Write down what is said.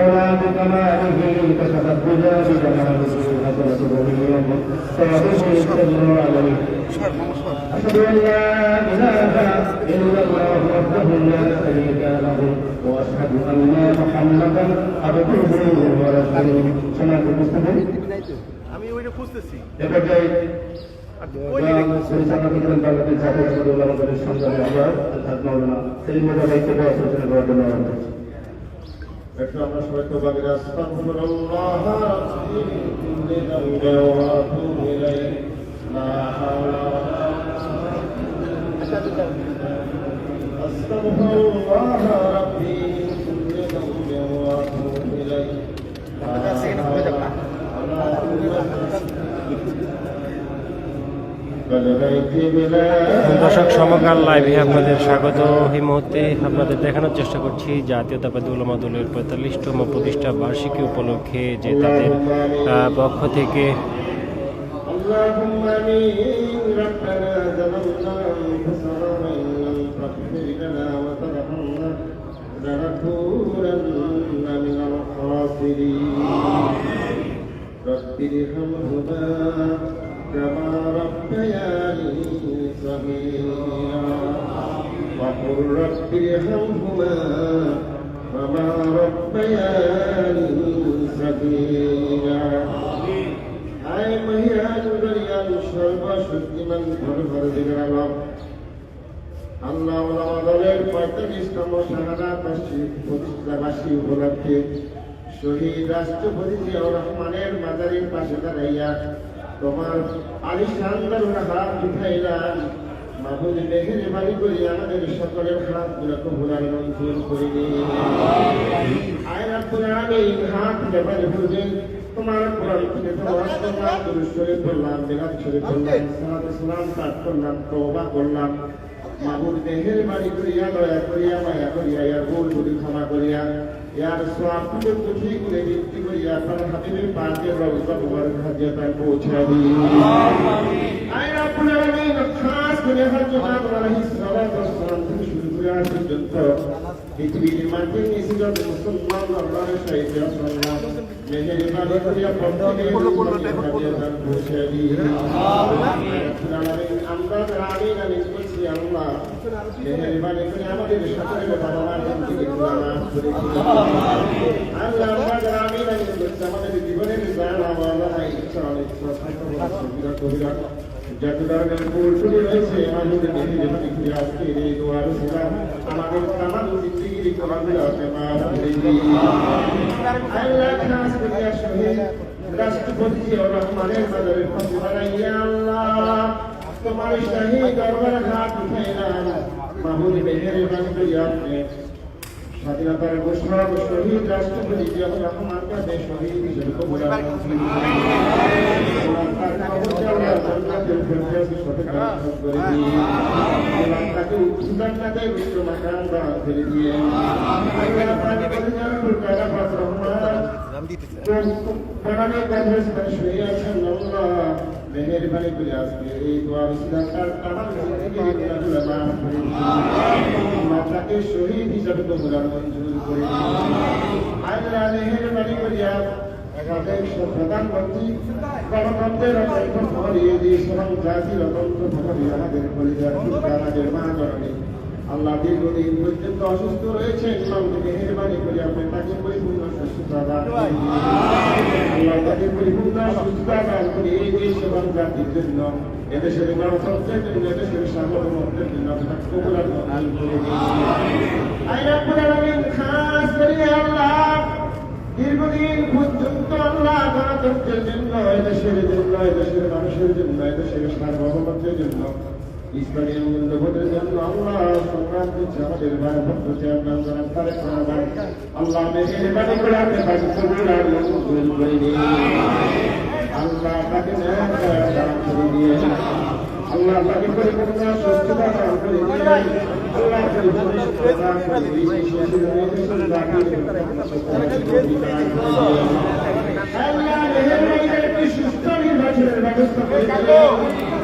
الأولى بكماله كشفت بجانب جماله حسنة بنيه صادق السر عليه أشهد أن لا إله إلا الله وحده لا شريك له وأشهد أن محمدا عبده ورسوله سمعت المستمعين আমি ওইটা খুঁজতেছি এবার যাই সন্তান আমরা সাধারণ সেলিম ভাইকে আলোচনা করার জন্য একটু আমরা সবাই তো বাগের দর্শক সমকাল লাইভে আপনাদের স্বাগত এই মুহূর্তে আপনাদের দেখানোর চেষ্টা করছি জাতীয়তাবাদী উলামা দলের পঁয়তাল্লিশতম প্রতিষ্ঠা বার্ষিকী উপলক্ষে যে তাদের আহ, পক্ষ থেকে اللهم امين ربنا ظلمنا انفسنا وان لم تغفر لنا وترحمنا لنكونن من الخاسرين رب ارحمهما كما ربياني صغيرا وقل رب ارحمهما كما ربياني صغيرا আয় মহিয়ান গরিয়ান সর্বশক্তিমান ঘর ঘর দিগের আলম আল্লাহ ওলামা দলের পঁয়তাল্লিশতম শাহাদা বার্ষিক প্রতিষ্ঠাবাসী উপলক্ষে শহীদ রাষ্ট্রপতি জিয়াউর রহমানের মাজারের পাশে দাঁড়াইয়া তোমার আলিশান হাত উঠাইলাম। মাহুদ মেঘের বাড়ি করি আমাদের সকলের হাতগুলো কবুলার মঞ্জুর করে দিন আয় রাব্বুল আলামিন হাত ব্যাপারে ভুলবেন তোমার কোরআন থেকে তোমার তোমার দুরূদ শরীফ পড়লাম, মিলাদ শরীফ পড়লাম, সালাত সালাম পাঠ করলাম, তওবা করলাম। মাহুদ মেহের বাড়ি করিয়া দয়া করিয়া, মায়া করিয়া, ইয়ার ভুল ক্ষমা করিয়া। ইয়ার থেকে কুঠি করে বৃদ্ধি করিয়া আপনার হাবিবের পাকের রওজা মুবারক হাজিয়া তার পৌঁছে দিন আয় রাব্বুল আলামিন খাস করে হযরত আদম করে পৌঁছে দিন করে আমাদের সকলের থেকে গুনাহ মাফ করে দিন আল্লাহ আমরা যারা আমিন আমিন বলছি আমাদের জীবনের জানা বাবা নাই থাকা কবিরা কবিরা যত ধরনের ভুলটুলি রয়েছে আমাদের মেহেরবানি করে আজকে এই দোয়ার ছিলাম আমাদের তামাম জিন্দিগির করাগুলোকে মাফ করে দিন আল্লাহ খাস করিয়া শহীদ রাষ্ট্রপতি জিয়াউর রহমানের মাদারের পাশে বানাইয়া আল্লাহ তোমার শাহী দরবার হাত উঠাইলাম মাহুল মেহের বাণী আপনি স্বাধীনতার ঘোষণা শহীদ রাষ্ট্রপতি জিয়াউর রহমান কাছে শহীদ হিসেবে কবুল মেহরবানি করে আজকে এই দোয়া ইসলাম তার তামাম জিন্দগির গুনাহগুলো মাফ করে দিন আল্লাহ তাকে শহীদ হিসাবে কবুল মঞ্জুর করে আল্লাহ মেহরবানি করিয়া একাধিক প্রধানমন্ত্রী গণতন্ত্রের অত্যন্ত ভরিয়ে দিয়ে এবং জাতির অত্যন্ত ভরিয়ে আমাদের পরিবার আমাদের মা জননী আল্লাহ দীর্ঘদিন পর্যন্ত অসুস্থ রয়েছেন মাউকে মেহরবানি করে আপনি তাকে পরিপূর্ণ সুস্থতা দান। আল্লাহ তাকে পরিপূর্ণ সুস্থতা দান করে এই দেশ এবং জাতির জন্য, এদেশের গণতন্ত্রের জন্য, এদেশের সার্বভৌমত্বের জন্য আপনার কবুল দান করে দীর্ঘদিন পর্যন্ত আল্লাহ গণতন্ত্রের জন্য, এদেশের জন্য, এদেশের মানুষের জন্য, এদেশের সার্বভৌমত্বের জন্য ইসলামের মূল্যবোধের জন্য আল্লাহ সংগ্রাম করছে করে দিয়ে।